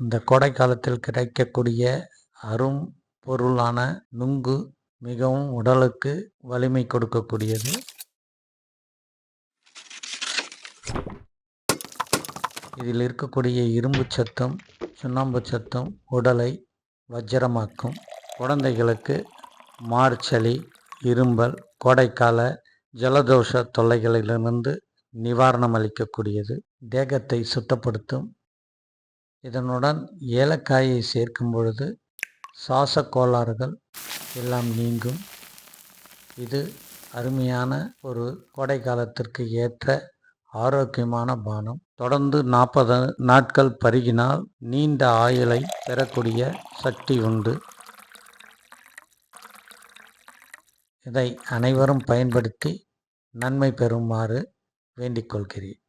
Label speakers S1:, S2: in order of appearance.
S1: இந்த கோடை காலத்தில் கிடைக்கக்கூடிய அரும் பொருளான நுங்கு மிகவும் உடலுக்கு வலிமை கொடுக்கக்கூடியது. இதில் இருக்கக்கூடிய இரும்பு சத்தும் சுண்ணாம்பு சத்தும் உடலை வஜ்ரமாக்கும் குழந்தைகளுக்கு மார்ச்சளி இரும்பல் கோடைக்கால ஜலதோஷ தொல்லைகளிலிருந்து நிவாரணம் அளிக்கக்கூடியது. தேகத்தை சுத்தப்படுத்தும் இதனுடன் ஏலக்காயை சேர்க்கும் பொழுது சுவாச கோளாறுகள் எல்லாம் நீங்கும். இது அருமையான ஒரு கோடை காலத்திற்கு ஏற்ற ஆரோக்கியமான பானம். தொடர்ந்து நாற்பது நாட்கள் பருகினால் நீண்ட ஆயுளை பெறக்கூடிய சக்தி உண்டு. இதை அனைவரும் பயன்படுத்தி நன்மை பெறுமாறு வேண்டிக் கொள்கிறேன்.